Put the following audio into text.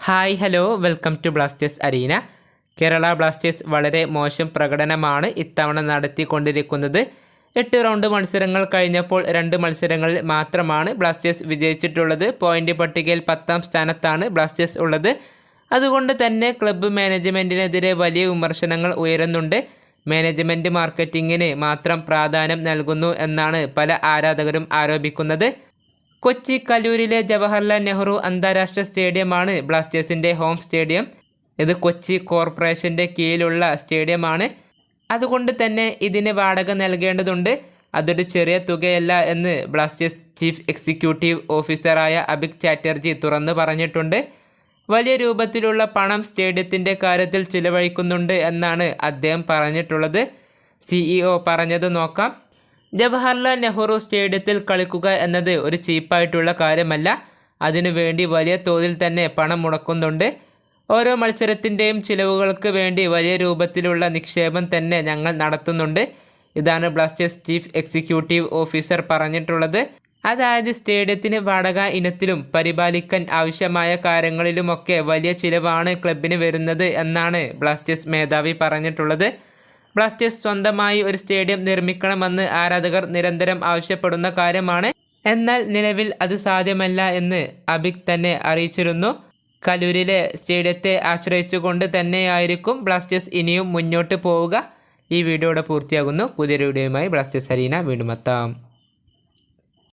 Hi hello welcome to Blasters Arena Kerala Blasters വളരെ മോശം പ്രകടനമാണ് ഇത്തവണ നടത്തിക്കൊണ്ടിരിക്കുന്നത്. എട്ട് റൗണ്ട് മത്സരങ്ങൾ കഴിഞ്ഞപ്പോൾ രണ്ട് മത്സരങ്ങളിൽ മാത്രമാണ് ബ്ലാസ്റ്റേഴ്സ് വിജയിച്ചിട്ടുള്ളത്. പോയിന്റ് പട്ടികയിൽ പത്താം സ്ഥാനത്താണ് ബ്ലാസ്റ്റേഴ്സ് ഉള്ളത്. അതുകൊണ്ട് തന്നെ ക്ലബ്ബ് മാനേജ്മെന്റിനെതിരെ വലിയ വിമർശനങ്ങൾ ഉയരുന്നുണ്ട്. മാനേജ്മെന്റ് മാർക്കറ്റിങ്ങിന് മാത്രം പ്രാധാന്യം നൽകുന്നു എന്നാണ് പല ആരാധകരും ആരോപിക്കുന്നത്. കൊച്ചി കലൂരിലെ ജവഹർലാൽ നെഹ്റു അന്താരാഷ്ട്ര സ്റ്റേഡിയമാണ് ബ്ലാസ്റ്റേഴ്സിന്റെ ഹോം സ്റ്റേഡിയം. ഇത് കൊച്ചി കോർപ്പറേഷന്റെ കീഴിലുള്ള സ്റ്റേഡിയമാണ്. അതുകൊണ്ട് തന്നെ ഇതിന് വാടക നൽകേണ്ടതുണ്ട്. അതൊരു ചെറിയ തുകയല്ല എന്ന് ബ്ലാസ്റ്റേഴ്സ് ചീഫ് എക്സിക്യൂട്ടീവ് ഓഫീസറായ അഭിക് ചാറ്റർജി തുറന്നു പറഞ്ഞിട്ടുണ്ട്. വലിയ രൂപത്തിലുള്ള പണം സ്റ്റേഡിയത്തിന്റെ കാര്യത്തിൽ ചിലവഴിക്കുന്നുണ്ട് എന്നാണ് അദ്ദേഹം പറഞ്ഞിട്ടുള്ളത്. സിഇഒ പറഞ്ഞത് നോക്കാം. ജവഹർലാൽ നെഹ്റു സ്റ്റേഡിയത്തിൽ കളിക്കുക എന്നത് ഒരു ചീപ്പായിട്ടുള്ള കാര്യമല്ല. അതിനുവേണ്ടി വലിയ തോതിൽ തന്നെ പണം മുടക്കുന്നുണ്ട്. ഓരോ മത്സരത്തിന്റെയും ചിലവുകൾക്ക് വേണ്ടി വലിയ രൂപത്തിലുള്ള നിക്ഷേപം തന്നെ ഞങ്ങൾ നടത്തുന്നുണ്ട്. ഇതാണ് ബ്ലാസ്റ്റേഴ്സ് ചീഫ് എക്സിക്യൂട്ടീവ് ഓഫീസർ പറഞ്ഞിട്ടുള്ളത്. അതായത് സ്റ്റേഡിയത്തിന് വാടക ഇനത്തിലും പരിപാലിക്കാൻ ആവശ്യമായ കാര്യങ്ങളിലുമൊക്കെ വലിയ ചിലവാണ് ക്ലബിന് വരുന്നത് എന്നാണ് ബ്ലാസ്റ്റേഴ്സ് മേധാവി പറഞ്ഞിട്ടുള്ളത്. ബ്ലാസ്റ്റേഴ്സ് സ്വന്തമായി ഒരു സ്റ്റേഡിയം നിർമ്മിക്കണമെന്ന് ആരാധകർ നിരന്തരം ആവശ്യപ്പെടുന്ന കാര്യമാണ്. എന്നാൽ നിലവിൽ അത് സാധ്യമല്ല എന്ന് അബിക് തന്നെ അറിയിച്ചിരുന്നു. കലൂരിലെ സ്റ്റേഡിയത്തെ ആശ്രയിച്ചുകൊണ്ട് തന്നെയായിരിക്കും ബ്ലാസ്റ്റേഴ്സ് ഇനിയും മുന്നോട്ട് പോവുക. ഈ വീഡിയോയുടെ പൂർത്തിയാകുന്നു. പുതിയ വീഡിയോയുമായി ബ്ലാസ്റ്റേഴ്സ് അരീന വീണ്ടും എത്താം.